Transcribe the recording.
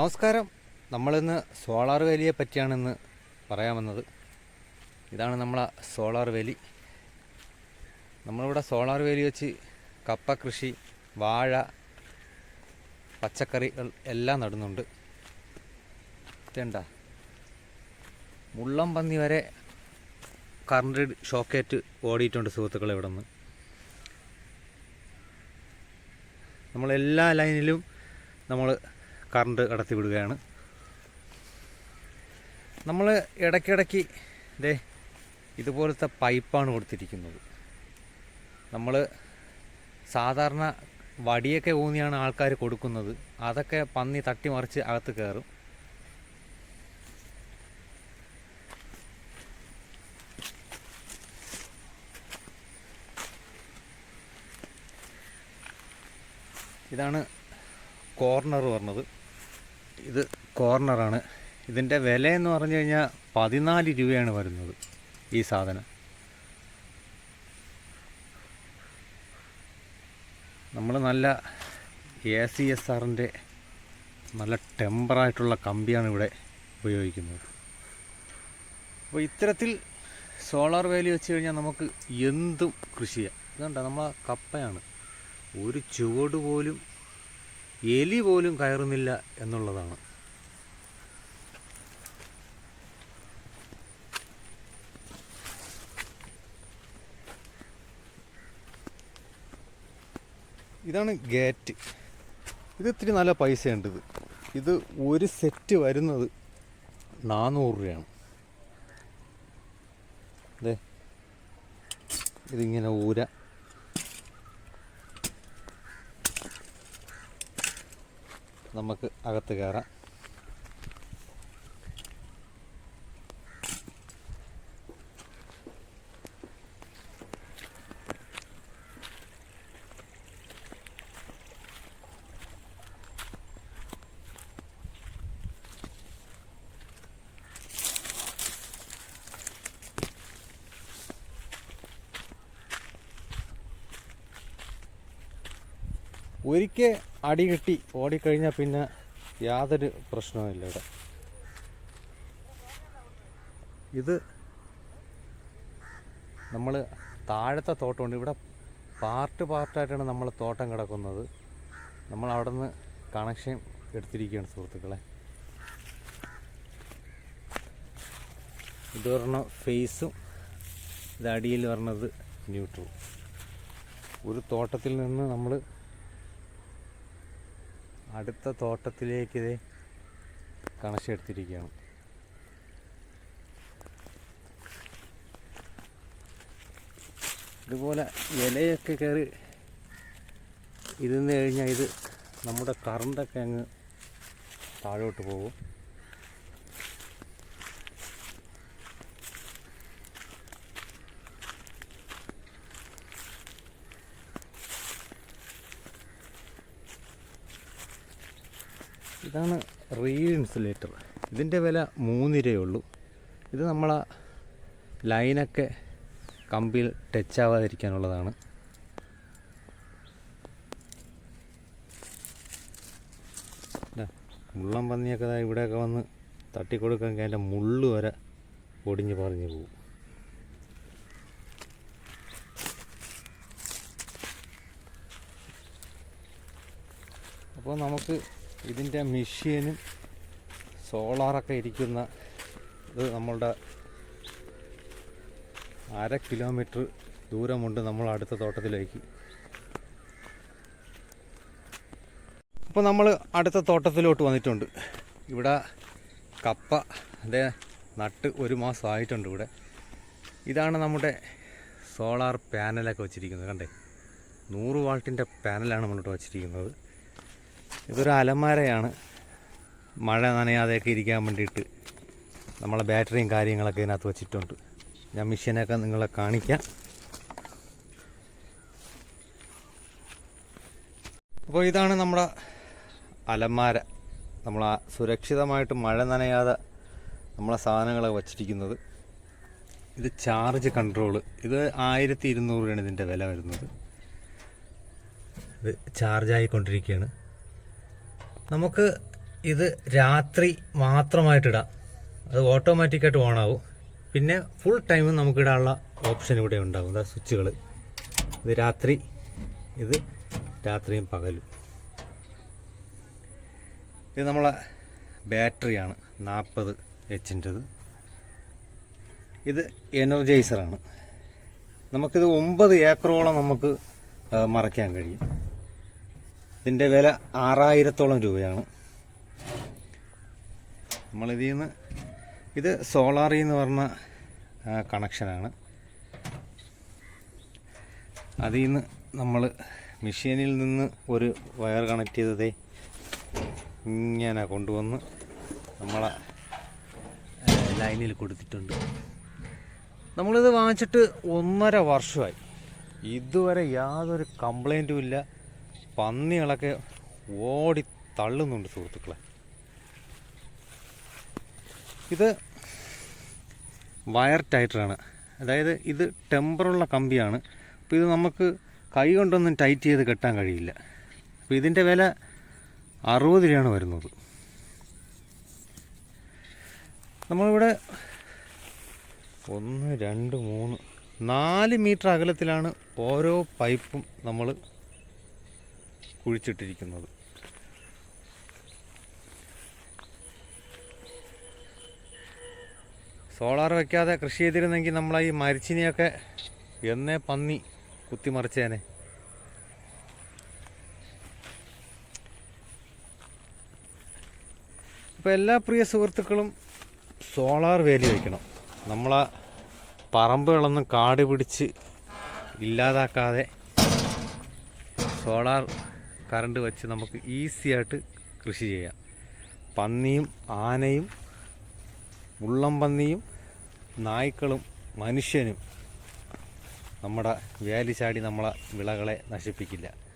നമസ്കാരം. നമ്മളിന്ന് സോളാർ വേലിയെ പറ്റിയാണിന്ന് പറയാൻ വന്നത് ഇതാണ് നമ്മളെ സോളാർ വേലി. നമ്മളിവിടെ സോളാർ വേലി വെച്ച് കപ്പ കൃഷി വാഴ പച്ചക്കറികൾ എല്ലാം നടുന്നുണ്ട്. ഇതേണ്ട. മുള്ളം പന്നി വരെ കറണ്ട് ഷോക്കേറ്റ് ഓടിയിട്ടുണ്ട് സുഹൃത്തുക്കളെ ഇവിടെ നിന്ന് നമ്മളെല്ലാ ലൈനിലും നമ്മൾ കറണ്ട് കടത്തി വിടുകയാണ് നമ്മൾ ഇടയ്ക്കിടയ്ക്ക് ഇതേ ഇതുപോലത്തെ പൈപ്പാണ് കൊടുത്തിരിക്കുന്നത്. നമ്മൾ സാധാരണ വടിയൊക്കെ ഊന്നിയാണ് ആൾക്കാർ കൊടുക്കുന്നത്. അതൊക്കെ പന്നി തട്ടി തട്ടിമറിച്ച് അകത്ത് കയറും. ഇതാണ് കോർണർ പറഞ്ഞത്. ഇത് കോർണറാണ്. ഇതിന്റെ വില എന്ന് പറഞ്ഞു കഴിഞ്ഞാൽ പതിനാല് രൂപയാണ് വരുന്നത് ഈ സാധനം. നമ്മൾ നല്ല എ സി എസ് ആറിന്റെ നല്ല ടെമ്പറായിട്ടുള്ള കമ്പിയാണ് ഇവിടെ ഉപയോഗിക്കുന്നത്. അപ്പോൾ ഇത്തരത്തിൽ സോളാർ വേലി വെച്ച് കഴിഞ്ഞാൽ നമുക്ക് എന്തും കൃഷി ചെയ്യാം. ഇതുകൊണ്ടാണ് നമ്മളെ കപ്പയാണ്. ഒരു ചുവട് പോലും എലി പോലും കയറുന്നില്ല എന്നുള്ളതാണ്. ഇതാണ് ഗേറ്റ്. ഇത് ഇത്തിരി നല്ല പൈസയുണ്ട് ഇത്. ഇത് ഒരു സെറ്റ് വരുന്നത് നാനൂറ് രൂപയാണ്. അതെ ഇതിങ്ങനെ ഊര. നമുക്ക് അകത്ത് കയറാം. ഒരിക്കൽ അടി കിട്ടി. ഓടിക്കഴിഞ്ഞാൽ പിന്നെ യാതൊരു പ്രശ്നവുമില്ല ഇവിടെ. ഇത് നമ്മൾ താഴത്തെ തോട്ടമുണ്ട്. ഇവിടെ പാർട്ട് പാർട്ടായിട്ടാണ് നമ്മൾ തോട്ടം കിടക്കുന്നത്. നമ്മൾ അവിടെ നിന്ന് കണക്ഷൻ എടുത്തിരിക്കുകയാണ് സുഹൃത്തുക്കളെ. ഇത് പറഞ്ഞ ഫേസും ഇത് അടിയിൽ പറഞ്ഞത് ന്യൂട്രൽ ഒരു തോട്ടത്തിൽ നിന്ന് നമ്മൾ അടുത്ത തോട്ടത്തിലേക്ക് ഇത് കണക്ഷൻ എടുത്തിരിക്കുകയാണ് ഇതുപോലെ ഇലയൊക്കെ കയറി ഇരുന്ന് കഴിഞ്ഞാൽ ഇത് നമ്മുടെ കറണ്ടൊക്കെ അങ്ങ് താഴോട്ട് പോകും. ഇതാണ് റീ ഇൻസുലേറ്റർ ഇതിന്റെ വില മൂന്നിരേ ഉള്ളൂ. ഇത് നമ്മളെ ലൈനൊക്കെ കമ്പിയിൽ ടച്ച് ആവാതിരിക്കാനുള്ളതാണ്. മുള്ളം പന്നിയൊക്കെ ഇവിടെയൊക്കെ വന്ന് തട്ടിക്കൊടുക്കാൻ അതിന്റെ മുള്ളു വരെ ഒടിഞ്ഞ് പറഞ്ഞു പോകും അപ്പോൾ നമുക്ക് ഇതിന്റെ മെഷീനും സോളാറൊക്കെ ഇരിക്കുന്ന ഇത് നമ്മളുടെ അര കിലോമീറ്റർ ദൂരമുണ്ട് നമ്മൾ അടുത്ത തോട്ടത്തിലേക്ക്. അപ്പോൾ നമ്മൾ അടുത്ത തോട്ടത്തിലോട്ട് വന്നിട്ടുണ്ട്. ഇവിടെ കപ്പ അതേ നട്ട് ഒരു മാസം ആയിട്ടുണ്ട് ഇവിടെ. ഇതാണ് നമ്മുടെ സോളാർ പാനലൊക്കെ വെച്ചിരിക്കുന്നത്. കണ്ടേ? നൂറ് വാൾട്ടിന്റെ പാനലാണ് നമ്മളിവിടെ വച്ചിരിക്കുന്നത്. ഇതൊരു അലമാരയാണ്. മഴ നനയാതെയൊക്കെ ഇരിക്കാൻ വേണ്ടിയിട്ട് നമ്മളെ ബാറ്ററിയും കാര്യങ്ങളൊക്കെ ഇതിനകത്ത് വെച്ചിട്ടുണ്ട്. ഞാൻ മെഷീനൊക്കെ നിങ്ങളെ കാണിക്കാം. അപ്പോൾ ഇതാണ് നമ്മുടെ അലമാര. നമ്മൾ സുരക്ഷിതമായിട്ട് മഴ നനയാതെ നമ്മളെ സാധനങ്ങളൊക്കെ വച്ചിരിക്കുന്നത്. ഇത് ചാർജ് കൺട്രോൾ ഇത് ആയിരത്തി ഇരുന്നൂറ് രൂപയാണ് ഇതിന്റെ വില വരുന്നത്. ഇത് ചാർജായിക്കൊണ്ടിരിക്കുകയാണ്. നമുക്ക് ഇത് രാത്രി മാത്രമായിട്ടിടാം. അത് ഓട്ടോമാറ്റിക്കായിട്ട് ഓണാവും. പിന്നെ ഫുൾ ടൈമും നമുക്ക് ഇടാനുള്ള ഓപ്ഷൻ ഇവിടെ ഉണ്ടാകും അതാ സ്വിച്ചുകൾ. ഇത് രാത്രി ഇത് രാത്രിയും പകലും. ഇത് നമ്മളെ ബാറ്ററിയാണ് നാൽപ്പത് എച്ചിന്റെത്. ഇത് എനർജൈസറാണ്. നമുക്കിത് ഒമ്പത് ഏക്കറോളം നമുക്ക് മറയ്ക്കാൻ കഴിയും. ഇതിന്റെ വില ആറായിരത്തോളം രൂപയാണ്. നമ്മളിതിൽ നിന്ന് ഇത് സോളാറി എന്ന് പറഞ്ഞ കണക്ഷനാണ്. അതിൽ നിന്ന് നമ്മൾ മെഷീനിൽ നിന്ന് ഒരു വയർ കണക്ട് ചെയ്തതേ ഇങ്ങനെ കൊണ്ടുവന്ന് നമ്മളെ ലൈനിൽ കൊടുത്തിട്ടുണ്ട്. നമ്മളിത് വാങ്ങിച്ചിട്ട് ഒന്നര വർഷമായി. ഇതുവരെ യാതൊരു കംപ്ലൈന്റും ഇല്ല. പന്നികളൊക്കെ ഓടി തള്ളുന്നുണ്ട് സുഹൃത്തുക്കളെ. ഇത് വയർ ടൈറ്ററാണ്. അതായത് ഇത് ടെമ്പറുള്ള കമ്പിയാണ്. അപ്പോൾ ഇത് നമുക്ക് കൈ കൊണ്ടൊന്നും ടൈറ്റ് ചെയ്ത് കെട്ടാൻ കഴിയില്ല. അപ്പോൾ ഇതിന്റെ വില അറുപത് രൂപയാണ് വരുന്നത്. നമ്മളിവിടെ ഒന്ന് രണ്ട് മൂന്ന് നാല് മീറ്റർ അകലത്തിലാണ് ഓരോ പൈപ്പും നമ്മൾ കുഴിച്ചിട്ടിരിക്കുന്നത്. സോളാർ വെക്കാതെ കൃഷി ചെയ്തിരുന്നെങ്കിൽ നമ്മൾ ഈ മരിച്ചിനെയൊക്കെ എന്നേ പന്നി കുത്തിമറിച്ചേനെ. ഇപ്പം എല്ലാ പ്രിയ സുഹൃത്തുക്കളും സോളാർ വേലി വയ്ക്കണം നമ്മളാ പറമ്പുകളൊന്നും കാട് പിടിച്ച് ഇല്ലാതാക്കാതെ സോളാർ കറണ്ട് വെച്ച് നമുക്ക് ഈസി ആയിട്ട് കൃഷി ചെയ്യാം. പന്നിയും ആനയും ഉള്ളം പന്നിയും നായ്ക്കളും മനുഷ്യനും നമ്മുടെ വേലി ചാടി നമ്മളെ വിളകളെ നശിപ്പിക്കില്ല.